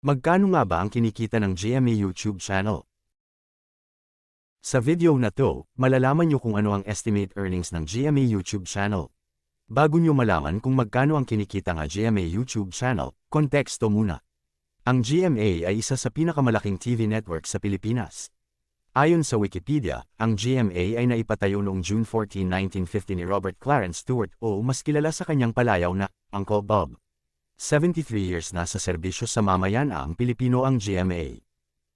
Magkano nga ba ang kinikita ng GMA YouTube channel? Sa video na to, malalaman nyo kung ano ang estimate earnings ng GMA YouTube channel. Bago nyo malaman kung magkano ang kinikita ng GMA YouTube channel, konteksto muna. Ang GMA ay isa sa pinakamalaking TV network sa Pilipinas. Ayon sa Wikipedia, ang GMA ay naipatayo noong June 14, 1950 ni Robert Clarence Stewart o mas kilala sa kanyang palayaw na Uncle Bob. 73 years na sa serbisyo sa mamayan ang Pilipino ang GMA.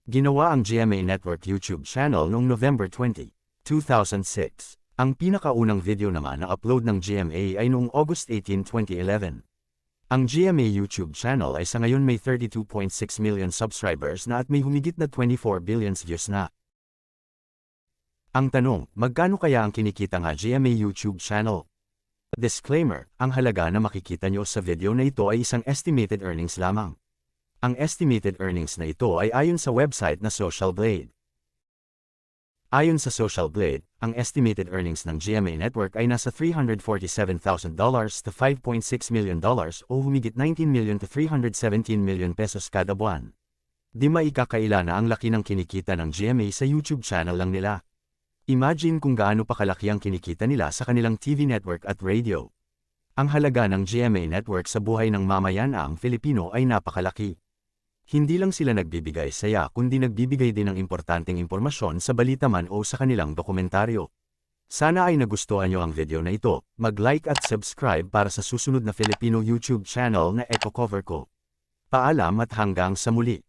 Ginawa ang GMA Network YouTube channel noong November 20, 2006. Ang pinakaunang video naman na upload ng GMA ay noong August 18, 2011. Ang GMA YouTube channel ay sa ngayon may 32.6 million subscribers na at may humigit na 24 billion views na. Ang tanong, magkano kaya ang kinikita nga GMA YouTube channel? Disclaimer, ang halaga na makikita nyo sa video na ito ay isang estimated earnings lamang. Ang estimated earnings na ito ay ayon sa website na Social Blade. Ayon sa Social Blade, ang estimated earnings ng GMA Network ay nasa $347,000 to $5.6 million o humigit 19 million to 317 million pesos kada buwan. Di maikakaila na ang laki ng kinikita ng GMA sa YouTube channel lang nila. Imagine kung gaano pa kalaki ang kinikita nila sa kanilang TV network at radio. Ang halaga ng GMA network sa buhay ng mamayan ang Filipino ay napakalaki. Hindi lang sila nagbibigay saya kundi nagbibigay din ng importanteng impormasyon sa balita man o sa kanilang dokumentaryo. Sana ay nagustuhan nyo ang video na ito, mag-like at subscribe para sa susunod na Filipino YouTube channel na Eco Cover ko. Paalam at hanggang sa muli.